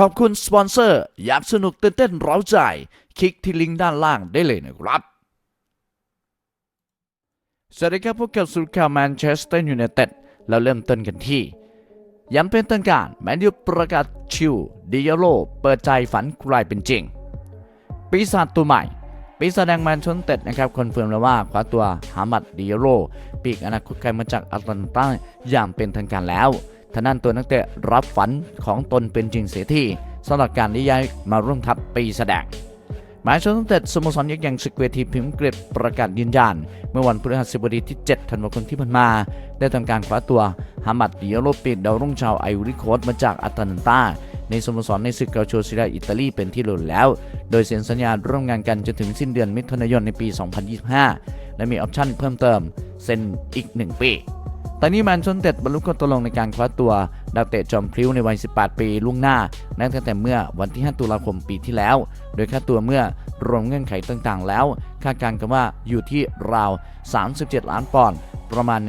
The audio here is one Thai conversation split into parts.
ขอบคุณสปอนเซอร์อยากสนุกตื่นเต้นเร้าใจ คลิกที่ลิงก์ด้านล่างได้เลยนะครับ สวัสดีครับพวกเกับสุดข่าวแมนเชสเตอร์ยูไนเต็ดเราเริ่มต้นกันที่ย้ำเป็นต้นการแมนยูประกาศชิวดิยาโลเปิดใจฝันกลายเป็นจริง ปีศาจตัวใหม่ ปีศาจแดงแมนชนเต็ดนะครับคอนเฟิร์มแล้วว่าคว้าตัวฮามัดดิยาโลปีกอนาคตไกลมาจากอัตแลนตาอย่างเป็นทางการแล้ว ทานั้นตัวนักเตะรับฝันของตนเป็นจริงเสียทีสำหรับการที่ย้ายมาร่วมทัพปีศาจแดงหมายชนตั้งแต่สโมสรยักษ์ใหญ่ศึกเวทีพิมพ์เกรดประกาศยืนยัน เมื่อวันพฤหัสบดีที่ 7 ธันวาคมที่ผ่านมา ได้ทำการคว้าตัวฮามัดดิโอโลปีกดาวรุ่งชาวไอรี่โคสมาจากอาตาลันตาในสโมสรในศึกเกาโชซิดาอิตาลีเป็นที่รู้แล้ว โดยเซ็นสัญญาร่วมงานกันจนถึงสิ้นเดือนมิถุนายนในปี 2025 และมีออปชั่นเพิ่มเติมเซ็นอีก 1 ปี ตอนนี้แมนชนเต็ดบรรลุข้อตกลงในการคว้าตัวดาวเตะจอมพลิ้วในวัย 18 ปีล่วงหน้านับตั้งแต่เมื่อวันที่ 5 ตุลาคมปีที่แล้ว โดยค่าตัวเมื่อรวมเงื่อนไขต่างๆ แล้ว คาดการณ์กันว่าอยู่ที่ราว 37 ล้านปอนด์ประมาณ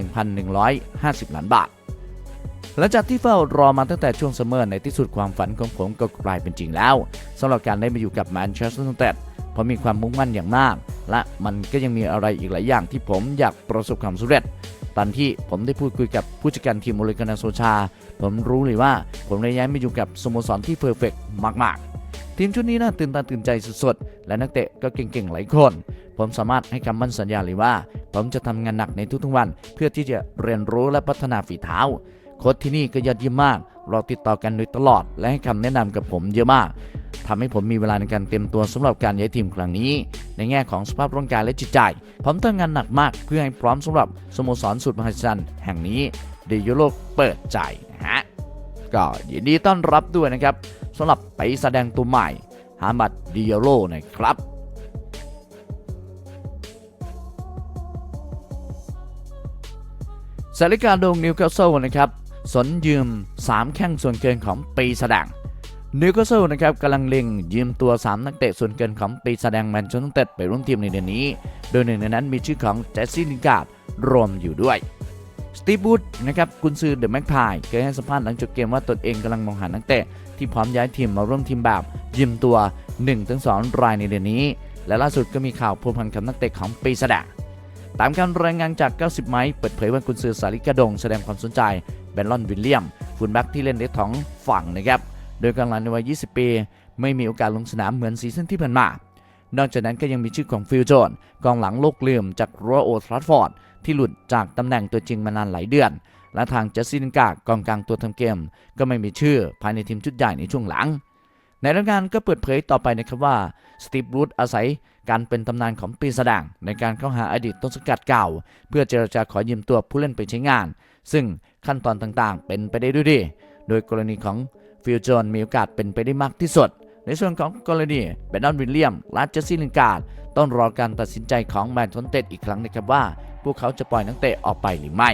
1,150 ล้านบาทหลังจากที่เฝ้ารอมาตั้งแต่ช่วงซัมเมอร์ในที่สุดความฝันของผมก็กลายเป็นจริงแล้วสำหรับการได้มาอยู่กับแมนเชสเตอร์ยูไนเต็ดผมมีความมุ่งมั่นอย่างมาก และมันก็ยังมีอะไรอีกหลายอย่างที่ผมอยากประสบความสำเร็จ ตอนที่ผมได้พูดคุยกับผู้จัดการทีมโอเลกานาโซชา ผมรู้เลยว่าผมได้ย้ายมาอยู่กับสโมสรที่เพอร์เฟกมาก ๆ ทีมชุดนี้น่าตื่นตาตื่นใจสุดๆ และนักเตะก็เก่งๆ หลายคน ผมสามารถให้คำมั่นสัญญาเลยว่า ผมจะทำงานหนักในทุกๆวัน เพื่อที่จะเรียนรู้และพัฒนาฝีเท้าโค้ชที่นี่ก็ยอดเยี่ยมมาก เราติดต่อกันโดยตลอด และให้คำแนะนำกับผมเยอะมาก ทำให้ผมมีเวลาในการเตรียมตัวสำหรับการย้ายทีมครั้งนี้ ในแง่ของสภาพร่างกายและจิตใจ ผมทำงานหนักมากเพื่อให้พร้อมสำหรับสโมสรสุดมหัศจรรย์แห่งนี้เดยโลกเปิดใจนะฮะก็ยินดีต้อนรับด้วยนะครับสำหรับไปแสดงตัวใหม่ฮามัดดิโยโลนะครับสาริกาโดงนิวคาสเซิลนะครับ สนยืม 3 แข้งส่วนเกินของปีแสดง นิวคาสเซิลนะครับกำลังเล็งยืมตัว 3 นักเตะส่วนเกินของปีแสดงแมนเชสเตอร์ไนเต็ดไปร่วมทีมในเดือนนี้ โดยหนึ่งในนั้นมีชื่อของเจสซี่ลินการ์ดรวมอยู่ด้วยสตีฟบูดนะครับกุนซือเดอะแม็กพายเคยให้สัมภาษณ์หลังจบเกมว่าตนเองกำลังมองหานักเตะที่พร้อมย้ายทีมมาร่วมทีมแบบยืมตัว 1-2 รายในเดือนนี้ และล่าสุดก็มีข่าวพัวพันกับนักเตะของปีแสดงตามการรายงานจาก 90 ไม้เปิดเผยว่ากุนซือสาริกาดง แสดงความสนใจเบนลอนวิลเลียมฟุตแบ็กที่เล่นได้ท้องฝั่งนะครับ โดยกำลังในวัย 20 ปี ไม่มีโอกาสลงสนามเหมือนซีซั่นที่ผ่านมา นอกจากนั้นก็ยังมีชื่อของฟิลโจนกองหลังโลกเลื่อมจากรัวโอทรัฟฟอร์ดที่หลุดจากตำแหน่งตัวจริงมานานหลายเดือน และทางเจสซี่ลินกากองกลางตัวทำเกม ก็ไม่มีชื่อภายในทีมชุดใหญ่ในช่วงหลังในรายงานก็เปิดเผยต่อไปนะครับว่าสตีฟรูดอาศัยการเป็นตำนานของปีศาจในการเข้าหาอดีตต้นสังกัดเก่า เพื่อเจรจาขอยืมตัวผู้เล่นไปใช้งาน ซึ่งขั้นตอนต่างๆ เป็นไปได้ด้วยดี โดยกรณีของ ฟิลโจนมีโอกาสเป็นไปได้มากที่สุด ในส่วนของกรณีเบนดอนวิลเลียมและเจสซี่ลินการ์ดต้องรอการตัดสินใจของแมนชนเต็ดอีกครั้งนะครับว่า พวกเขาจะปล่อยนักเตะออกไปหรือไม่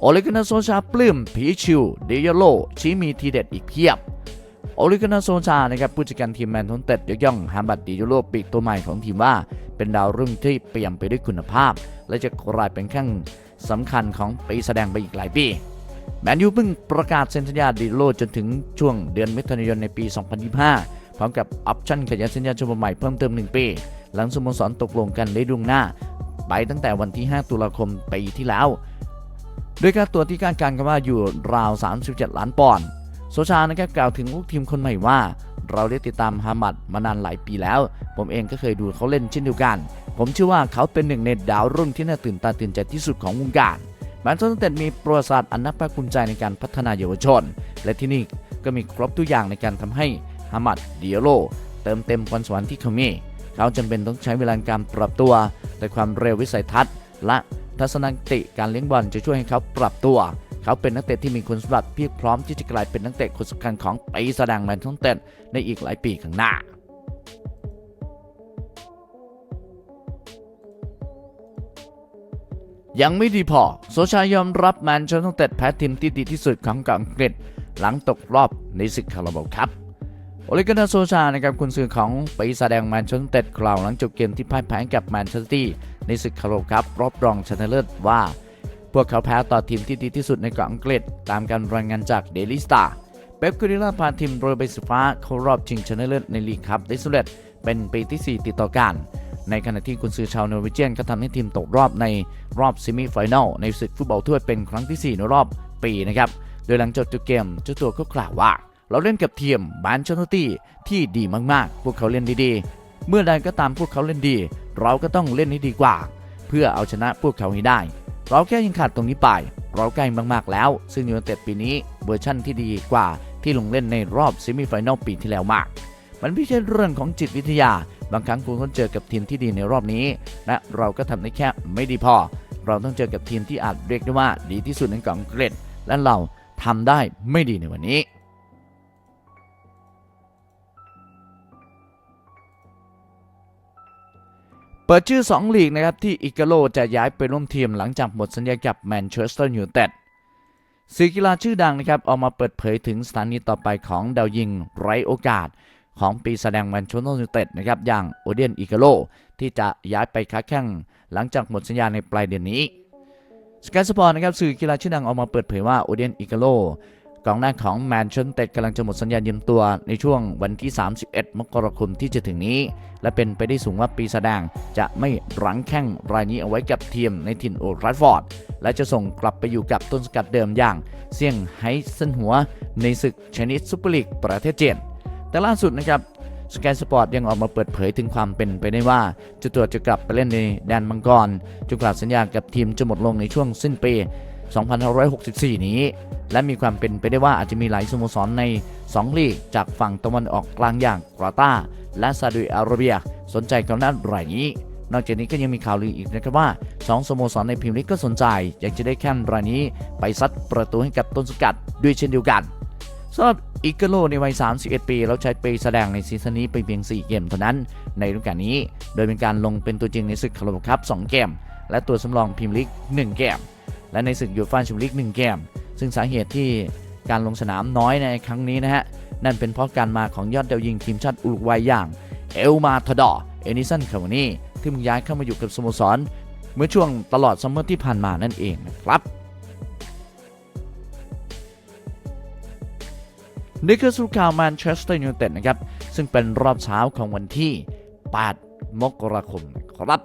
โอเลกานาโซชาปลื้มผีชิวเดยโลชี้มีทีเด็ดอีกเพียบโอเลกานาโซชานะครับผู้จัดการทีมแมนทอนเต็ดยกย่องฮาบัดดิโยโลปีกตัวใหม่ของทีมว่า เป็นดาวรุ่งที่เปี่ยมไปด้วยคุณภาพ และจะกลายเป็นข้งสำคัญของปีแสดงไปอีกหลายปีแมนยูเพิ่งประกาศเซ็นสัญญาดิโลจนถึงช่วงเดือนมิถุนายนในปี 2025 พร้อมกับออปชั่นขยายสัญญาฉบับใหม่เพิ่มเติม 1 ปี หลังสโมสรตกลงกันได้ล่วงหน้า ไปตั้งแต่วันที่ 5 ตุลาคมปีที่แล้ว ด้วยค่าตัวที่คาดการกันว่าอยู่ราว 37 ล้านปอนด์โซชานะครับกล่าวถึงลูกทีมคนใหม่ว่า เราได้ติดตามฮามัดมานานหลายปีแล้ว ผมเองก็เคยดูเขาเล่นเช่นเดียวกัน ผมเชื่อว่าเขาเป็นหนึ่งในดาวรุ่งที่น่าตื่นตาตื่นใจที่สุดของวงการแมนเชสเตอร์ยูไนเต็ดมีประวัติศาสตร์อันนับภาคภูมิใจในการพัฒนาเยาวชน และที่นี่ก็มีครบทุกอย่างในการทำให้ฮามัดเดิโอโลเติมเต็มพรสวรรค์ที่เขามี เขาจำเป็นต้องใช้เวลานการปรับตัว แต่ความเร็ววิสัยทัศน์ และทัศนคติการเลี้ยงบอลจะช่วยให้เขาปรับตัว เขาเป็นนักเตะที่มีคุณสมบัติเพียบพร้อมที่จะกลายเป็นนักเตะคนสำคัญของปีแสดงแมนทอนเต็ดในอีกหลายปีข้างหน้า ยังไม่ดีพอ โซชายอมรับแมนเชสเตอร์เต็ดแพ้ทีมที่ดีที่สุดของอังกฤษ หลังตกรอบในศึกคาราบาครับโอเลกานาโซชานะครับคุณซื้อของปีแสดงแมนเชสเตอร์เต็ดกล่าวหลังจบเกมที่พ่ายแพ้กับแมนเชสเตอร์ตี้ในศึกคาราบาครับรอบรองชนะเลิศว่า พวกเขาแพ้ต่อทีมที่ดีที่สุดในเกาะอังกฤษ ตามการรายงานจาก Daily Star เป๊ปกูดิโอลาพาทีมโรยใบสีฟ้าเข้ารอบชิงชนะเลิศในลีกคัพได้สำเร็จเป็นปีที่ 4 ติดต่อกัน ในขณะที่กุนซือชาวนอร์เวเจียนก็ทำให้ทีมตกรอบในรอบซิมิไฟแนลในศึกฟุตบอลถ้วยเป็นครั้งที่ 4 ในรอบปีนะครับ โดยหลังจบจุดเกมเจ้าตัวก็กล่าวว่า เราเล่นกับทีมแมนชสเตอร์ตี้ที่ดีมากๆ พวกเขาเล่นดีๆ เมื่อใดก็ตามพวกเขาเล่นดี เราก็ต้องเล่นให้ดีกว่า เพื่อเอาชนะพวกเขาให้ได้ เราแค่ยังขาดตรงนี้ไป เราใกล้มากๆแล้ว ซึ่งยูไนเต็ดปีนี้เวอร์ชั่นที่ดีกว่าที่ลงเล่นในรอบซิมิไฟแนลปีที่แล้วมาก มันไม่ใช่เรื่องของจิตวิทยา บางครั้งคุณต้องเจอกับทีมที่ดีในรอบนี้ และเราก็ทำได้แค่ไม่ดีพอ เราต้องเจอกับทีมที่อาจเรียกได้ว่าดีที่สุดในกาะอังกฤษและเราทำได้ไม่ดีในวันนี้เปิดชื่อ 2 ลีกนะครับที่อิกาโลจะย้ายไปร่วมทีมหลังจากหมดสัญญากับแมนเชสเตอร์ยูไนเต็ดสื่อกีฬาชื่อดังนะครับออกมาเปิดเผยถึงสถานีต่อไปของดาวยิงไร้โอกาส ของปีแสดงแมนเชสเตอร์ยูไนเต็ดนะครับอย่างโอเดียนอิกาโลที่จะย้ายไปค้าแข่งหลังจากหมดสัญญาในปลายเดือนนี้สกายสปอร์ตนะครับสื่อกีฬาชื่อดังออกมาเปิดเผยว่าโอเดียนอิกาโลกองหน้าของแมนเชสเตอร์กำลังจะหมดสัญญายืมตัวในช่วงวันที่ 31 มกราคมที่จะถึงนี้ และเป็นไปได้สูงว่าปีแสดงจะไม่รั้งแข้งรายนี้เอาไว้กับทีมในถิ่นโอทราฟอร์ด และจะส่งกลับไปอยู่กับต้นสกัดเดิมอย่าง เซี่ยงไฮ้เซินหัวในศึกชนิดซูเปอร์ลีกประเทศจีน แต่ล่าสุดนะครับสกายสปอร์ตยังออกมาเปิดเผยถึงความเป็นไปได้ว่าเจะตัวจะกลับไปเล่นในแดนมังกรจนกว่าสัญญากับทีมจะหมดลงในช่วงสิ้นปี 2564 นี้ และมีความเป็นไปได้ว่าอาจจะมีหลายสโมสรใน 2 ลีก จากฝั่งตะวันออกกลางอย่างกาตาและซาอุดิอาระเบีย สนใจกองหน้ารายนี้ นอกจากนี้ก็ยังมีข่าวลืออีกนะครับว่า 2 สโมสรในพรีเมียร์ลีกก็สนใจ อยากจะได้แข้งรายนี้ ไปซัดประตูให้กับต้นสกัดด้วยเช่นเดียวกัน สำหรับอิกาโลในวัย 31 ปี แล้วใช้ไปแสดงในซีซั่นนี้ไปเพียง 4 เกมเท่านั้น ในฤดูกาลนี้ โดยเป็นการลงเป็นตัวจริงในศึกคาราบาวคัพ2เกม และตัวสำรองพรีเมียร์ลีก1 เกม และในศึกยูฟ่าแชมเปี้ยนลีก 1 เกม ซึ่งสาเหตุที่การลงสนามน้อยในครั้งนี้นะฮะ นั่นเป็นเพราะการมาของยอดเดาวยิงทีมชาติอุรุกวัยอย่างเอลมาทดอเอนิสันคาวานีที่มึงย้ายเข้ามาอยู่กับสโมสร เมื่อช่วงตลอดซัมเมอร์ที่ผ่านมานั่นเองนะครับ นี่คือสุข่าวแมนเชสเตอร์ยูไนเต็ดนะครับ ซึ่งเป็นรอบเช้าของวันที่ 8 มกราคมครับ